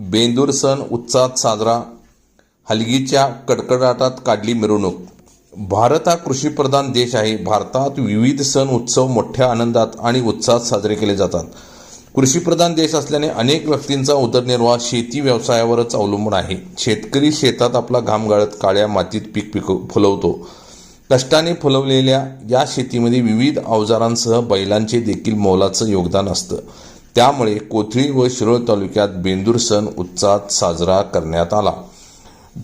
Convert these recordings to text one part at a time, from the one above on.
बेंदूर सण उत्साहात साजरा हलगीच्या कडकडाटात काढली मिरवणूक. भारत हा कृषीप्रधान देश आहे. भारतात विविध सण उत्सव मोठ्या आनंदात आणि उत्साहात साजरे केले जातात. कृषीप्रधान देश असल्याने अनेक व्यक्तींचा उदरनिर्वाह शेती व्यवसायावरच अवलंबून आहे. शेतकरी शेतात आपला घाम गाळत काळ्या मातीत पीक पिक फुलवतो. कष्टाने फुलवलेल्या या शेतीमध्ये विविध अवजारांसह बैलांचे देखील मोलाचं योगदान असतं. त्यामुळे कोथळी व शिरोळ तालुक्यात बेंदूर सण उत्साहात साजरा करण्यात आला.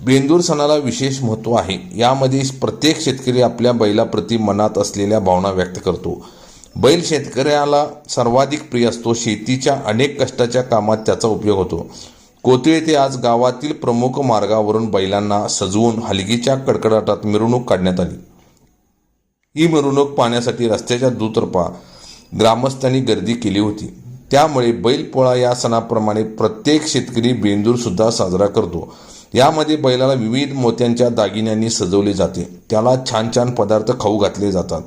बेंदूर सणाला विशेष महत्त्व आहे. यामध्ये प्रत्येक शेतकरी आपल्या बैलाप्रती मनात असलेल्या भावना व्यक्त करतो. बैल शेतकऱ्याला सर्वाधिक प्रिय असतो. शेतीच्या अनेक कष्टाच्या कामात त्याचा उपयोग होतो. कोथळी येथे आज गावातील प्रमुख मार्गावरून बैलांना सजवून हलगीच्या कडकडाटात मिरवणूक काढण्यात आली. ही मिरवणूक पाहण्यासाठी रस्त्याच्या दुतर्फा ग्रामस्थांनी गर्दी केली होती. त्यामुळे बैलपोळा या सणाप्रमाणे प्रत्येक शेतकरी बेंदूरसुद्धा साजरा करतो. यामध्ये बैलाला विविध मोत्यांच्या दागिन्यांनी सजवले जाते. त्याला छान छान पदार्थ खाऊ घातले जातात.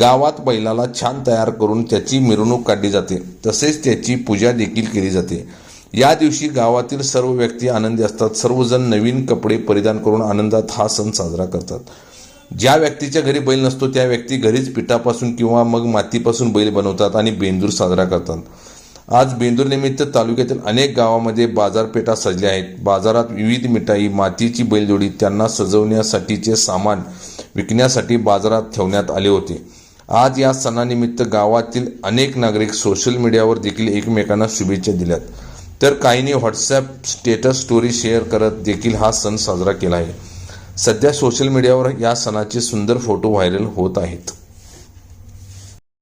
गावात बैलाला छान तयार करून त्याची मिरवणूक काढली जाते. तसेच त्याची पूजा देखील केली जाते. या दिवशी गावातील सर्व व्यक्ती आनंदी असतात. सर्वजण नवीन कपडे परिधान करून आनंदात हा सण साजरा करतात. ज्या व्यक्तीच्या घरी बैल नसतो त्या व्यक्ती घरीच पिठापासून किंवा मग मातीपासून बैल बनवतात आणि बेंदूर साजरा करतात. आज बेंदूर निमित्त तालुक्यातील अनेक गावामध्ये बाजारपेठा सजल्या आहेत. बाजारात विविध मिठाई मातीची बैलजोडी त्यांना सजवण्यासाठीचे सामान विकण्यासाठी बाजारात ठेवण्यात आले होते. आज या सणानिमित्त गावातील अनेक नागरिक सोशल मीडियावर देखील एकमेकांना शुभेच्छा दिल्यात. तर काहींनी व्हॉट्सॲप स्टेटस स्टोरी शेअर करत देखील हा सण साजरा केला आहे. सध्या सोशल मीडियावर या सणाचे सुंदर फोटो व्हायरल होत आहेत.